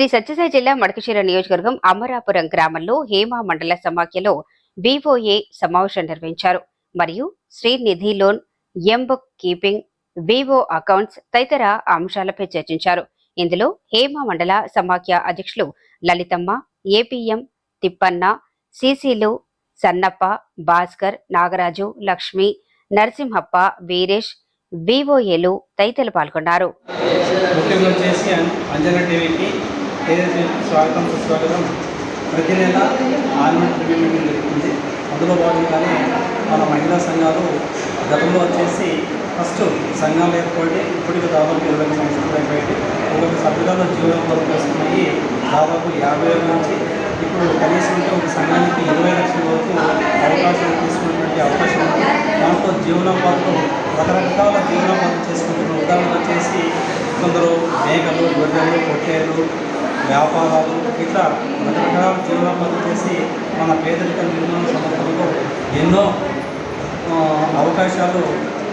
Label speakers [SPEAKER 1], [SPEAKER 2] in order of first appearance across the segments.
[SPEAKER 1] శ్రీ సత్యసాయి జిల్లా మడకశిర నియోజకవర్గం అమరాపురం గ్రామంలో హేమ మండల సమాఖ్యలో బీఓఏ సమావేశం నిర్వహించారు. మరియు Srinidhi loan M bookkeeping VO accounts తదితర అంశాలపై చర్చించారు. ఇందులో హేమ మండల సమాఖ్య అధ్యక్షులు లలితమ్మ ఏపీఎం తిప్పన్న సిసిలు సన్నప్ప భాస్కర్ నాగరాజు లక్ష్మి నరసింహప్ప వీరేష్ వివోఏలు తదితరులు పాల్గొన్నారు.
[SPEAKER 2] ముఖ్యంగా వచ్చేసి అంజన టీవీకి ఏదైతే స్వాగతం సుస్వాగతం. ప్రతి నెల ఆర్నమెంట్ రివ్యూ మీటింగ్ జరుగుతుంది. అందులో భాగంగానే మన మహిళా సంఘాలు గతంలో వచ్చేసి ఫస్ట్ సంఘాలు ఏర్పడి ఇప్పటికి దాదాపు ఇరవై సంవత్సరాలు అయిపోయింది ఒక సభ్యులలో జీవనోపాధి వస్తున్నాయి దాదాపు యాభై నుంచి ఇప్పుడు కనీసం అంటే ఒక సంఘానికి ఇరవై లక్షల వరకు అవకాశం తీసుకున్నటువంటి అవకాశం ఉంది. దాంట్లో జీవనోపాధులు రకరకాల జీవనోపాధులు చేసుకుంటున్న ఉదాహరణ వచ్చేసి కొందరు మేకలు గొర్రెలు పొట్టేలు వ్యాపారాలు ఇట్లా రకరకాల జీవనోపాధి చేసి మన పేదరిక నిర్మూలన సందర్భంలో ఎన్నో అవకాశాలు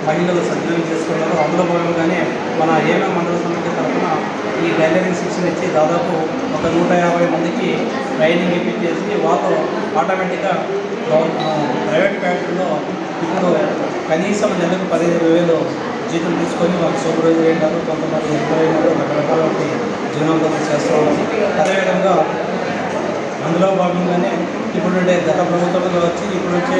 [SPEAKER 2] మహిళలు సద్వినియోగం చేసుకున్నారు. అందులో భాగంగానే మన ఏమే మండల సమితి తరఫున ఈ టైలరింగ్ శిక్షణ ఇచ్చి దాదాపు ఒక నూట యాభై మందికి ట్రైనింగ్ ఇప్పించేసి వారు ఆటోమేటిక్గా ప్రైవేట్ ఫ్యాక్టరీలో ఇప్పుడు కనీసం నెలకు పదిహేను వేలు జీతం తీసుకొని వాళ్ళు సూపర్వైజర్ అయినారు కొంతమంది ఎంప్లాయ్ అయినారు రకరకాల జీవనోపాధి చేస్తూ ఉన్నాం అదేవిధంగా అందులో భాగంగానే ఇప్పుడుండే గత ప్రభుత్వం కావచ్చు ఇప్పుడు వచ్చే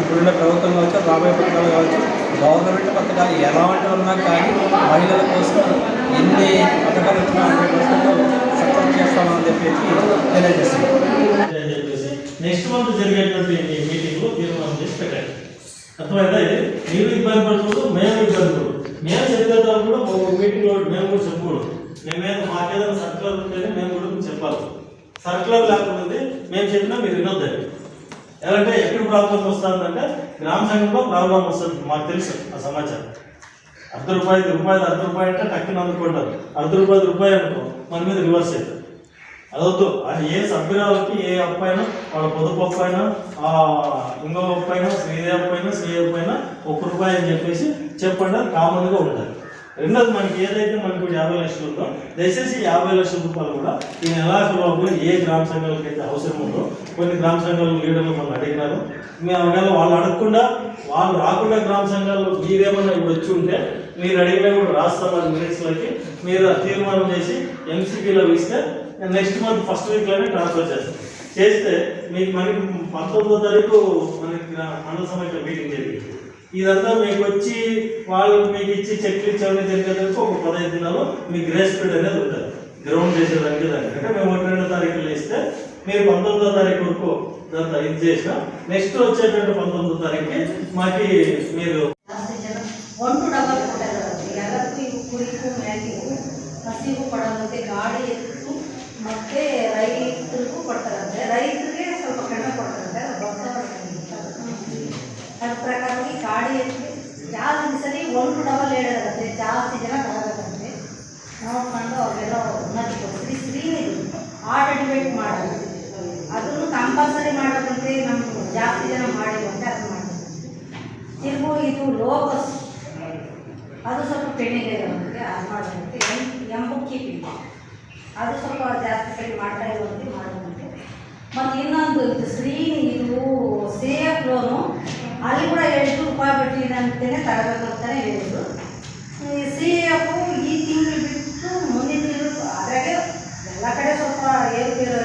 [SPEAKER 2] ఇప్పుడుండే ప్రభుత్వం కావచ్చు రాబోయే పథకాలు కావచ్చు గవర్నమెంట్ పథకాలు ఎలాంటి ఉన్నా కానీ మహిళల కోసం ఎన్ని పథకాలు వచ్చినా హండ్రెడ్ పర్సెంట్ సక్సెస్ చేస్తామని చెప్పేసి తెలియజేస్తున్నాం
[SPEAKER 3] నెక్స్ట్ మంత్ జరిగేటువంటి మీటింగ్లో తీర్మానం చేసి పెట్టండి అర్థమైందా ఇది? మీరు ఇబ్బంది పడకూడదు మేము ఇబ్బంది మేము చెప్పేదాన్ని కూడా ఒక మీటింగ్లో మేము కూడా చెప్పకూడదు. మేమేదో మాకేదైనా సర్కులర్ ఉంటేనే మేము కూడా చెప్పాలి. సర్కులర్ లేకపోతే మేము చెప్పినా మీరు వినొద్దండి ఎలాంటే ఎక్కడ ప్రాబ్లం వస్తుందంటే గ్రామ సంఘంలో ప్రాబ్లం వస్తుంది. మాకు తెలుసు ఆ సమాచారం. అర్ధ రూపాయి రూపాయలు అర్ధ రూపాయలు అంటే టక్కున అందుకుంటారు. అర్ధ రూపాయలు రూపాయి అనుకో మన మీద రివర్స్ అవుతుంది. అదొద్దు. అది ఏ సభ్యురాలకి ఏ అప్పైనా వాళ్ళ పొదుపు అప్పైనా ఆ ఇంకో అప్పైనా శ్రీదేవి అప్పైనా శ్రీ అప్పైనా ఒక్క రూపాయి అని చెప్పేసి చెప్పండి కామన్గా ఉండాలి. రెండోది మనకి ఏదైతే మనకు యాభై లక్షలు ఉందో దయచేసి యాభై లక్షల రూపాయలు కూడా ఈ నెలాఖరులోపు ఏ గ్రామ సంఘాలకు అయితే అవసరం ఉందో కొన్ని గ్రామ సంఘాల లీడర్లు మనం అడిగినారు. మేము ఒకవేళ వాళ్ళు అడగకుండా వాళ్ళు రాకుండా గ్రామ సంఘాలు మీరేమన్నా ఇప్పుడు వచ్చి ఉంటే మీరు అడిగినా కూడా రాస్తాం నాకు మినిట్స్లోకి మీరు తీర్మానం చేసి ఎంసీపీలో ఇస్తే నెక్స్ట్ మంత్ ఫస్ట్ వీక్లోనే ట్రాన్స్ఫర్ చేస్తాం చేస్తే మీకు మనకి పంతొమ్మిదో తారీఖు మనకి మండల సమయంలో మీటింగ్ జరిగింది. ఇదంతా మీకు వచ్చి వాళ్ళు మీకు ఇచ్చి చెక్లు ఇచ్చేవన్నీ జరిగేదానికి ఒక పదహైదు దినాలు మీ గ్రేస్ పీరియడ్ అనేది ఉంటుంది. గ్రౌండ్ చేసేదానికి దానికి. అంటే మేము ఒకటి రెండో తారీఖులో ఇస్తే మీరు పంతొమ్మిదో తారీఖు వరకు దాంతో ఇది చేసిన నెక్స్ట్ వచ్చేటువంటి పంతొమ్మిదో తారీఖుకి మాకి మీరు
[SPEAKER 4] ಹಸಿವು ಕೊಡೋದಂತೆ ಗಾಡಿ ಎತ್ತು ಮತ್ತೆ ರೈತರಿಗೂ ಕೊಡ್ತಾರಂತೆ. ರೈತರಿಗೆ ಸ್ವಲ್ಪ ಕಡಿಮೆ ಕೊಡ್ತಾರಂತೆ ಅದ್ರ ಪ್ರಕಾರವಾಗಿ ಗಾಡಿ ಎತ್ತು ಜಾಸ್ತಿ ಸರಿ ಒಂದು ಡಬಲ್ ಹೇಳಿದಾರಂತೆ ಜಾಸ್ತಿ ಜನ ತಗೋಬೇಕಂತೆ ನೋಡ್ಕೊಂಡು ಅವರೆಲ್ಲ ಉನ್ನತಿ ಕೊಡ್ತೀವಿ. ಶ್ರೀನಿಧಿ ಆರ್ಟ್ ಅಡ್ಮಿಟ್ ಮಾಡೋದು ಅದನ್ನು ಕಂಪಲ್ಸರಿ ಮಾಡೋದಂತೆ ನಮ್ಮ ಜಾಸ್ತಿ ಜನ ಮಾಡಿರುವಂತೆ ಅದು ಮಾಡ್ತಾರೆ ತಿರುಗು ಇದು ಲೋಕಸ್ ಅದು ಸ್ವಲ್ಪ ಪೆಂಡಿಂಗ್ ಇರುವಂತೆ ಅದು ಮಾಡುವಂತೆ ಎಂ ಎಂ ಅದು ಸ್ವಲ್ಪ ಜಾಸ್ತಿ ಸರಿ ಮಾಡ್ತಾ ಇರೋದು ಮಾಡುವಂತೆ ಮತ್ತು ಇನ್ನೊಂದು ಇದು ಶ್ರೀ ಇದು ಸೇಫ್ ಲೋನು ಅಲ್ಲಿ ಕೂಡ ಎಷ್ಟು ರೂಪಾಯಿ ಬಡ್ಡಿ ಅಂತಲೇ ತರಬೇಕು ಅಂತಲೇ ಹೇಳಿದ್ರು ಸಿ ಎಫ್ ಈ ತಿಂಗಳು ಬಿಟ್ಟು ಮುಂದಿನ ತಿಂಗಳು, ಅದ್ರಾಗೆ ಎಲ್ಲ ಕಡೆ ಸ್ವಲ್ಪ ಏರುಪೇರು